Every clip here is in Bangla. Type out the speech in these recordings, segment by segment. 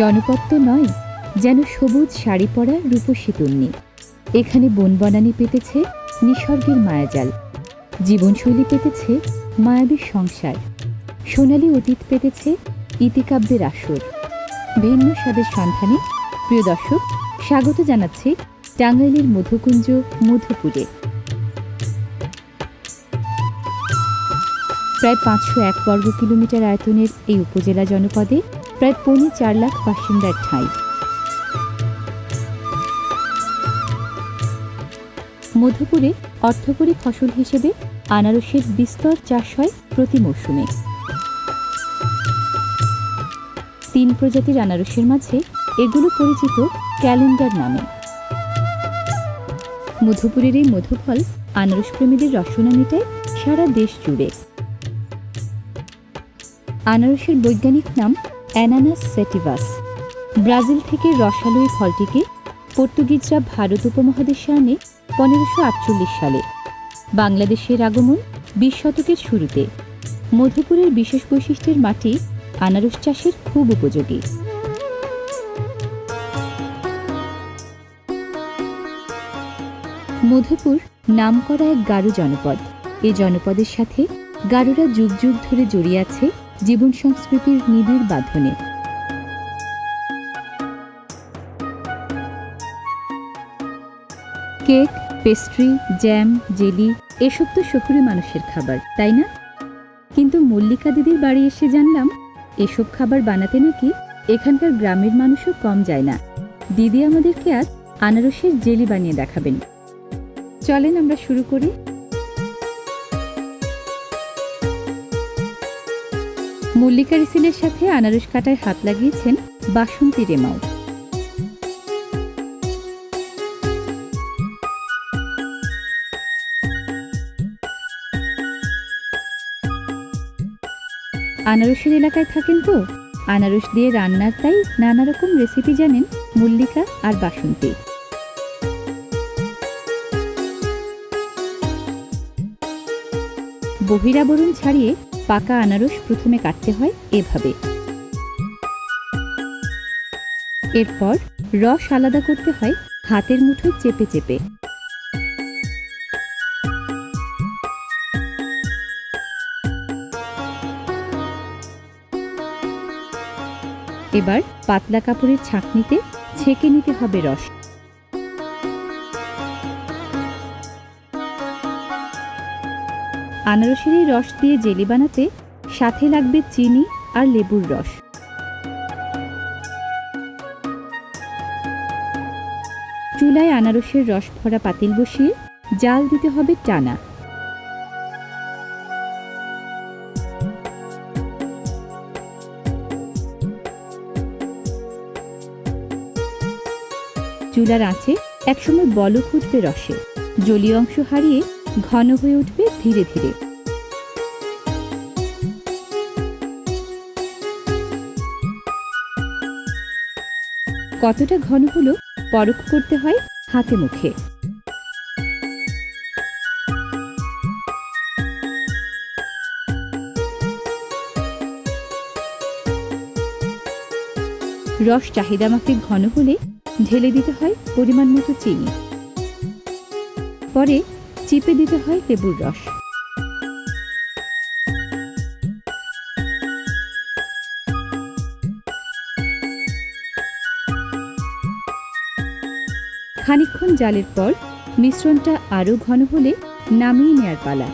জনপদ তো নয়, যেন সবুজ শাড়ি পরা রূপসী তন্নি। এখানে বনবনানি পেতেছে নিসর্গের মায়াজাল। জীবনশৈলী পেতেছে মায়াবীর সংসার। সোনালী অতীত পেতেছে ইতিকাব্যের আসর। ভিন্ন স্বাদের সন্ধানে প্রিয় দর্শক, স্বাগত জানাচ্ছি টাঙ্গাইলের মধুকুঞ্জ মধুপুরে। প্রায় পাঁচশো এক বর্গ কিলোমিটার আয়তনের এই উপজেলা জনপদে প্রায় পৌনে চার লাখ বাসিন্দার ঠাঁই। মধুপুরে অর্থকরী ফসল হিসেবে আনারসের বিস্তর চাষ হয় প্রতি মৌসুমে তিন প্রজাতির আনারসের মাঝে এগুলো পরিচিত ক্যালেন্ডার নামে। মধুপুরের এই মধুফল আনারস প্রেমীদের রসনা মেটায় সারা দেশ জুড়ে। আনারসের বৈজ্ঞানিক নাম অ্যানানাস সেটিভাস। ব্রাজিল থেকে রসালো এই ফলটিকে পর্তুগিজরা ভারত উপমহাদেশে আনে পনেরোশো আটচল্লিশ সালে। বাংলাদেশের আগমন বিশ শতকের শুরুতে। মধুপুরের বিশেষ বৈশিষ্ট্যের মাটি আনারস চাষের খুব উপযোগী। মধুপুর নাম করা এক গারু জনপদ। এই জনপদের সাথে গারোরা যুগ যুগ ধরে জড়িয়ে আছে জীবন সংস্কৃতির নিবিড় বাঁধনে। কেক, পেস্ট্রি, জ্যাম, জেলি, এসব তো শহুরে মানুষের খাবার, তাই না? কিন্তু মল্লিকা দিদির বাড়ি এসে জানলাম, এসব খাবার বানাতে নাকি এখানকার গ্রামের মানুষও কম যায় না। দিদি আমাদেরকে আজ আনারসের জেলি বানিয়ে দেখাবেন। চলেন আমরা শুরু করি মল্লিকা রিসিলের সাথে আনারস কাটায় হাত লাগিয়েছেন বাসন্তী রেমাও। আনারসের এলাকায় থাকেন তো। আনারস দিয়ে রান্নার তাই নানা রকম রেসিপি জানেন মল্লিকা আর বাসন্তী। বহিরাবরণ ছাড়িয়ে পাকা আনারস প্রথমে কাটতে হয় এভাবে। এরপর রস আলাদা করতে হয় হাতের মুঠো চেপে চেপে। এবার পাতলা কাপড়ের ছাঁকনিতে ছেঁকে নিতে হবে রস। আনারসের এই রস দিয়ে জেলি বানাতে সাথে লাগবে চিনি আর লেবুর রস। চুলায় আনারসের রস ভরা পাতিল বসিয়ে জাল দিতে হবে টানা। চুলার আঁচে একসময় বল উঠবে রসে। জলীয় অংশ হারিয়ে ঘন হয়ে উঠবে ধীরে ধীরে। কতটা ঘন হলো পরখ করতে হয় হাতে মুখে। রস চাহিদা মাফিক ঘন হলে ঢেলে দিতে হয় পরিমাণ মতো চিনি। পরে চিপে দিতে হয় লেবুর রস। খানিকক্ষণ জালের পর মিশ্রণটা আরও ঘন হলে নামিয়ে নেয়ার পালা।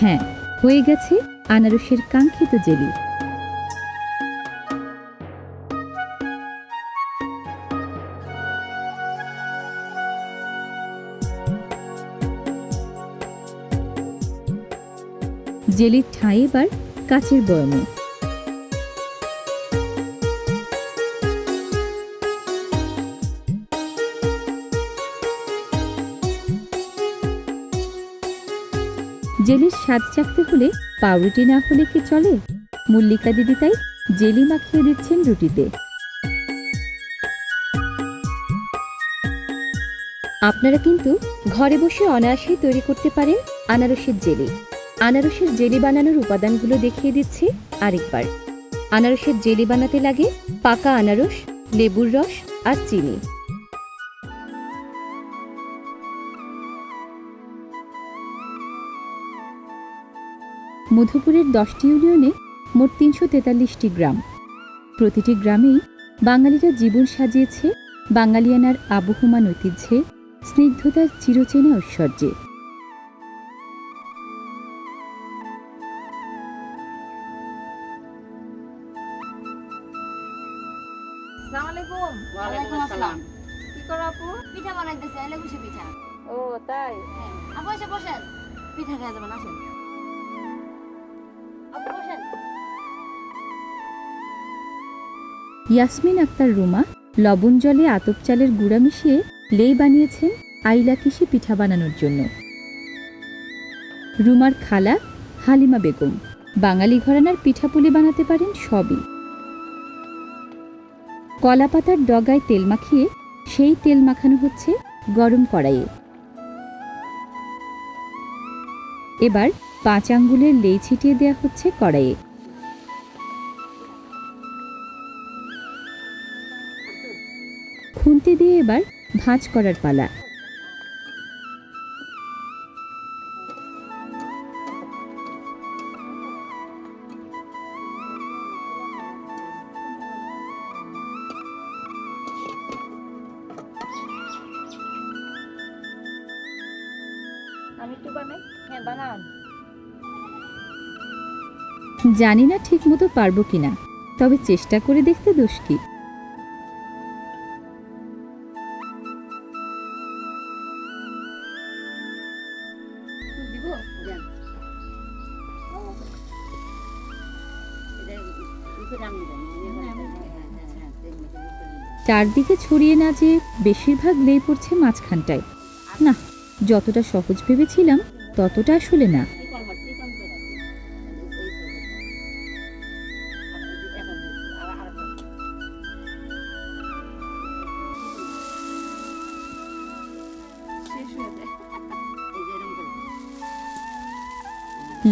হ্যাঁ হয়ে গেছে আনারসের কাঙ্ক্ষিত জেলি। জেলির ঠাঁই এবার কাছের বয়মে জেলির স্বাদ চাকতে হলে পাউরুটি না হলে কি চলে? মল্লিকা দিদি তাই জেলি মাখিয়ে দিচ্ছেন রুটিতে। আপনারা কিন্তু ঘরে বসে অনায়াসেই তৈরি করতে পারেন আনারসের জেলি। আনারসের জেলি বানানোর উপাদানগুলো দেখিয়ে দিচ্ছি আরেকবার। আনারসের জেলি বানাতে লাগে পাকা আনারস, লেবুর রস আর চিনি। মধুপুরের দশটি ইউনিয়নে মোট তিনশো তেতাল্লিশটি গ্রাম। প্রতিটি গ্রামেই বাঙালিরা জীবন সাজিয়েছে বাঙালিয়ানার আবহমান ঐতিহ্যে, স্নিগ্ধতার চিরচেনা ঐশ্বর্যে। তাই? হ্যাঁ। আপু এসে বসেন। পিঠা খেয়ে যাবেন আসেন। আপু বসেন। ইয়াসমিন আক্তার রুমা লবণ জলে আতপ চালের গুঁড়া মিশিয়ে লেই বানিয়েছেন আইলা কিসি পিঠা বানানোর জন্য। রুমার খালা হালিমা বেগম বাঙালি ঘরানার পিঠাপুলি বানাতে পারেন সবই। কলাপাতার ডগায় তেল মাখিয়ে সেই তেল মাখানো হচ্ছে গরম কড়াইয়ে। এবার পাঁচ আঙ্গুলের লেই ছিটিয়ে দেওয়া হচ্ছে কড়াইয়ে। খুন্তি দিয়ে এবার ভাঁজ করার পালা। জানি না ঠিক মতো পারব কিনা, তবে চেষ্টা করে দেখতে দোষ কি। চারদিকে ছড়িয়ে না যে বেশিরভাগ লেই পড়ছে মাঝখানটায় না, যতটা সহজ ভেবেছিলাম, ততটা আসলে না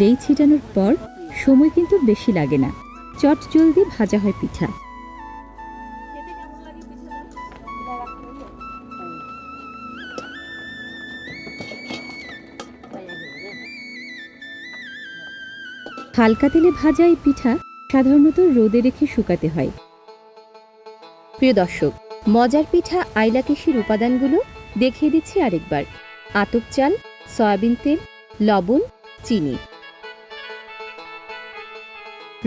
লেই ছিটানোর পর সময় কিন্তু বেশি লাগে না। চট জলদি ভাজা হয় পিঠা। হালকা তেলে ভাজা এই পিঠা সাধারণত রোদে রেখে শুকাতে হয়। প্রিয় দর্শক, মজার পিঠা আইলা কৃষির উপাদানগুলো দেখিয়ে দিচ্ছি আরেকবার। আতপ চাল, সয়াবিন তেল, লবণ, চিনি।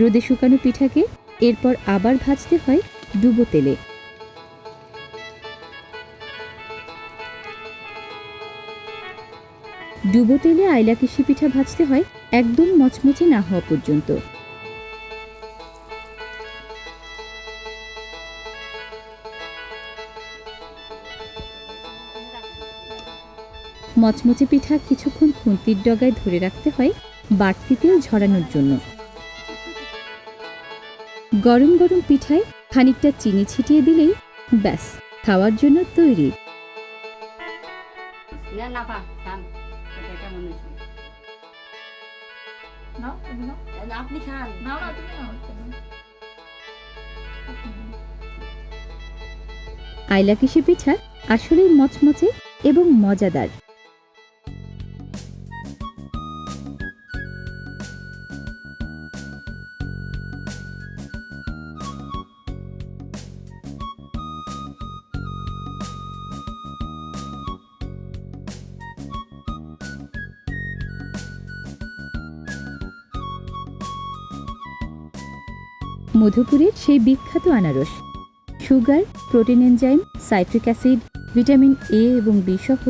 রোদে শুকানো পিঠাকে এরপর আবার ভাজতে হয় ডুবো তেলে। ডুবো তেলে আইলা কৃষি পিঠা ভাজতে হয় একদম মচমচে না হওয়া পর্যন্ত। মচমচে পিঠা কিছুক্ষণ খুন্তির ডগায় ধরে রাখতে হয় বাড়তি তেল ঝরানোর জন্য। গরম গরম পিঠায় খানিকটা চিনি ছিটিয়ে দিলেই ব্যাস খাওয়ার জন্য তৈরি। না না খান এটা কেমন হয়েছে? নাও তুমি নাও। না, আপনি খান। নাও না তুমি নাও আইলা কৃষি পিঠা আসলেই মচমচে এবং মজাদার। মধুপুরের সেই বিখ্যাত আনারস। Sugar, protein enzyme, citric acid, vitamin A এবং বি সহ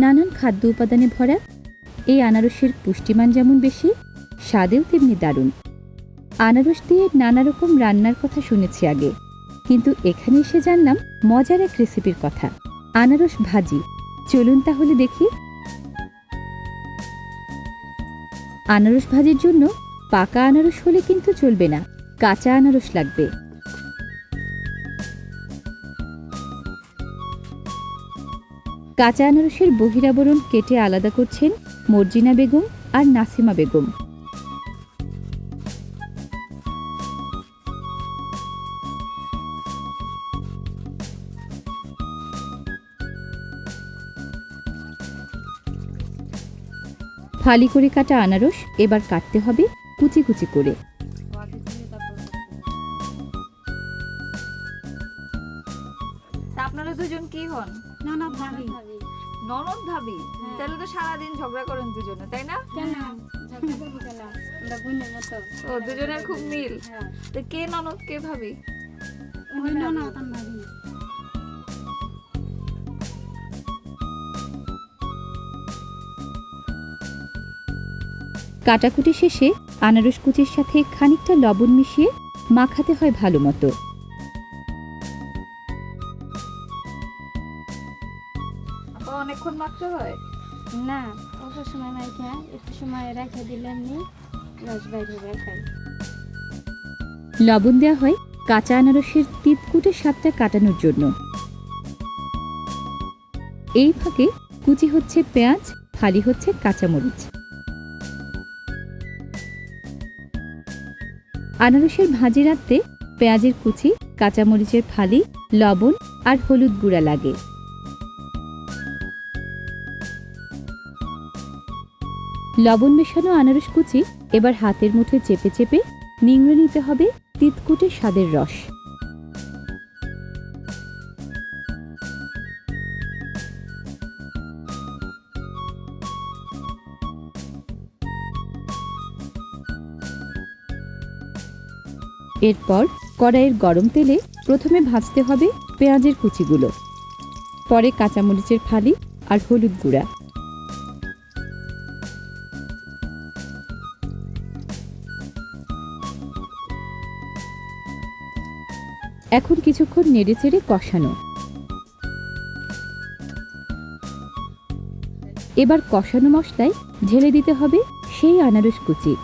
নানান খাদ্য উপাদানে ভরা এই আনারসের পুষ্টিমান যেমন বেশি, স্বাদেও তেমনি দারুণ। আনারস দিয়ে নানা রকম রান্নার কথা শুনেছি আগে, কিন্তু এখানে এসে জানলাম মজার এক রেসিপির কথা। আনারস ভাজি, চলুন তাহলে দেখি। আনারস ভাজির জন্য পাকা আনারস হলে কিন্তু চলবে না। কাঁচা আনারস লাগবে। কাঁচা আনারসের বহিরাবরণ কেটে আলাদা করছেন মর্জিনা বেগম আর নাসিমা বেগম। ফালি করে কাটা আনারস এবার কাটতে হবে কুচি কুচি করে। দুজন কি হন? না না ভাবি। ননদ ভাবি? হ্যাঁ। তাহলে তো সারাদিন ঝগড়া করেন দুজনে তাই না? কেন? ঝগড়া করব কেন? আমরা বোনের মতো। ও দুজনের খুব মিল। হ্যাঁ। তো কে ননদ কে ভাবি? উনি ভাবি। কাটাকুটি শেষে আনারস কুচির সাথে খানিকটা লবণ মিশিয়ে মাখাতে হয় ভালো মতো। অনেকক্ষণ মাখতে হয়? না অল্প সময় নাই খায় একটু সময় রেখে দিলে এমনি রস বাইর খাই। লবণ দেওয়া হয় কাঁচা আনারসের তিতকুটে স্বাদটা কাটানোর জন্য। এই ফাঁকে কুচি হচ্ছে পেঁয়াজ ফালি হচ্ছে কাঁচামরিচ। আনারসের ভাজি রাখতে পেঁয়াজের কুচি কাঁচামরিচের ফালি লবণ আর হলুদ গুঁড়া লাগে। লবণ মেশানো আনারস কুচি এবার হাতের মুঠোয় চেপে চেপে নিংড়ে নিতে হবে তিতকুটে স্বাদের রস। এরপর কড়াইয়ের গরম তেলে প্রথমে ভাজতে হবে পেঁয়াজের কুচিগুলো, পরে কাঁচামরিচের ফালি আর হলুদ গুঁড়া। এখন কিছুক্ষণ নেড়েচেড়ে কষানো। এবার কষানো মশলায় ঢেলে দিতে হবে সেই আনারস কুচি।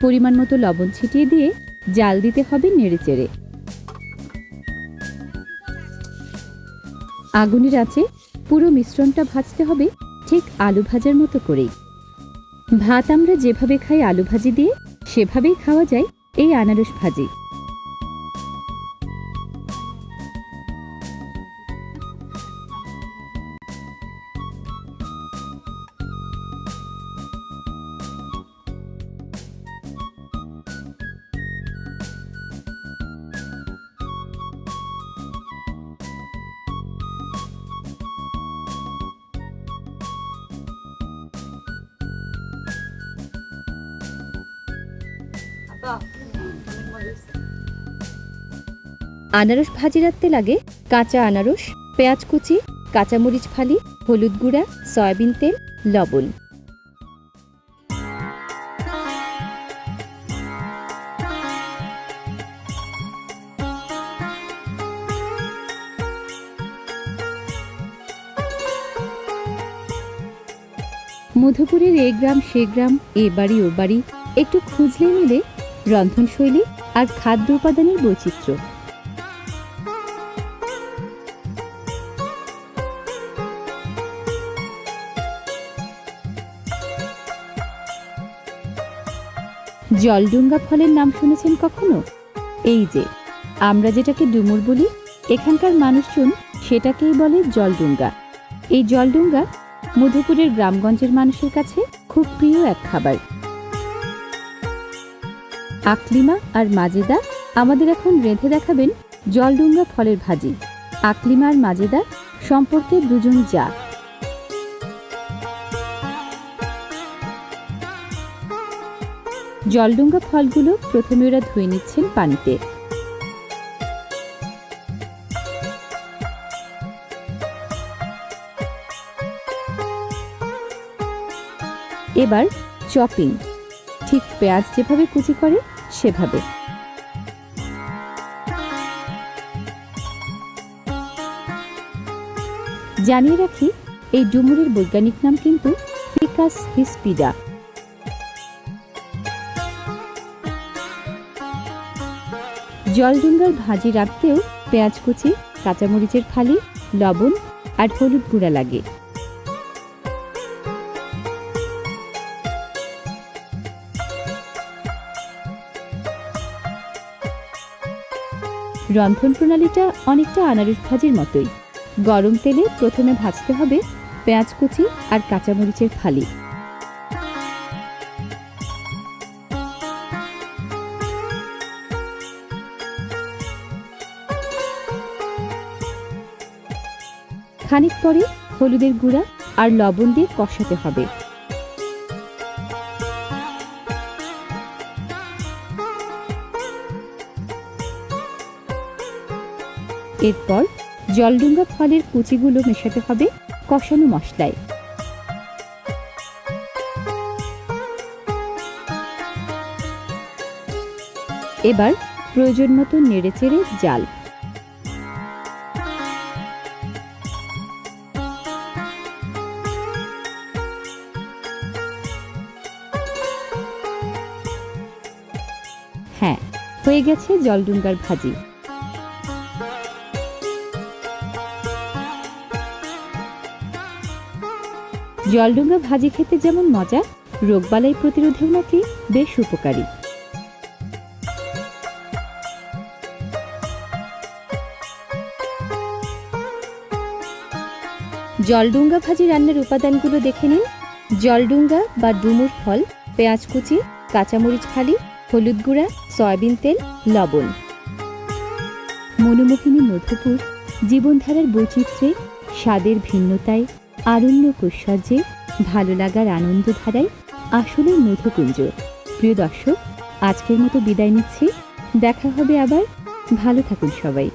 পরিমাণ মতো লবণ ছিটিয়ে দিয়ে জাল দিতে হবে নেড়েচেড়ে। আগুনের আঁচে পুরো মিশ্রণটা ভাজতে হবে ঠিক আলু ভাজার মতো করেই। ভাত আমরা যেভাবে খাই আলু ভাজি দিয়ে, সেভাবেই খাওয়া যায় এই আনারস ভাজি। আনারস ভাজি রাখতে লাগে কাঁচা আনারস, পেঁয়াজ কুচি, কাঁচামরিচ ফালি, হলুদ গুঁড়া, সয়াবিন তেল, লবণ। মধুপুরের এ গ্রাম, সে গ্রাম, এ বাড়ি, ও বাড়ি একটু খুঁজলে মিলে রন্ধনশৈলী আর খাদ্য উপাদানের বৈচিত্র্য। জলডুঙ্গা ফলের নাম শুনেছেন কখনো? এই যে, আমরা যেটাকে ডুমুর বলি, এখানকার মানুষজন সেটাকেই বলে জলডুঙ্গা। এই জলডুঙ্গা মধুপুরের গ্রামগঞ্জের মানুষের কাছে খুব প্রিয় এক খাবার। আকলিমা আর মাজেদা আমাদের এখন রেঁধে দেখাবেন জলডুঙ্গা ফলের ভাজি। আকলিমা আর মাজেদা সম্পর্কে দুজন যা। জলডুঙ্গা ফলগুলো প্রথমে ওরা ধুয়ে নিচ্ছেন পানিতে। এবার চপিং। ঠিক পেঁয়াজ যেভাবে কুচি করে, সেভাবে। জানিয়ে রাখি, এই ডুমুরের বৈজ্ঞানিক নাম কিন্তু ফিকাস হিসপিডা। জলডুঙ্গার ভাজি রাখতেও পেঁয়াজ কুচি, কাঁচামরিচের ফালি, লবণ আর হলুদ গুঁড়া লাগে। রন্ধন প্রণালীটা অনেকটা আনারস ভাজির মতোই। গরম তেলে প্রথমে ভাজতে হবে পেঁয়াজ কুচি আর কাঁচামরিচের ফালি। খানিক পরে হলুদের গুঁড়া আর লবণ দিয়ে কষাতে হবে। এরপর জলডুঙ্গা ফলের কুচিগুলো মেশাতে হবে কষানো মশলায়। এবার প্রয়োজন মতো নেড়েচেড়ে জাল। হ্যাঁ হয়ে গেছে জলডুঙ্গার ভাজি। জলডুঙ্গা ভাজি খেতে যেমন মজা, রোগবালাই প্রতিরোধেও নাকি বেশ উপকারী। জলডুঙ্গা ভাজি রান্নার উপাদানগুলো দেখে নিন। জলডুঙ্গা বা ডুমুর ফল, পেঁয়াজ কুচি, কাঁচামরিচ ফালি হলুদ গুঁড়া সয়াবিন তেল, লবণ। মনোমোহিনী মধুপুর জীবনধারার বৈচিত্র্যে, স্বাদের ভিন্নতায়, আরণ্য কৈশ্বর্যে ভালো লাগার আনন্দধারায় আসলে মধুপুঞ্জ। প্রিয় দর্শক, আজকের মতো বিদায় নিচ্ছি। দেখা হবে আবার। ভালো থাকুন সবাই।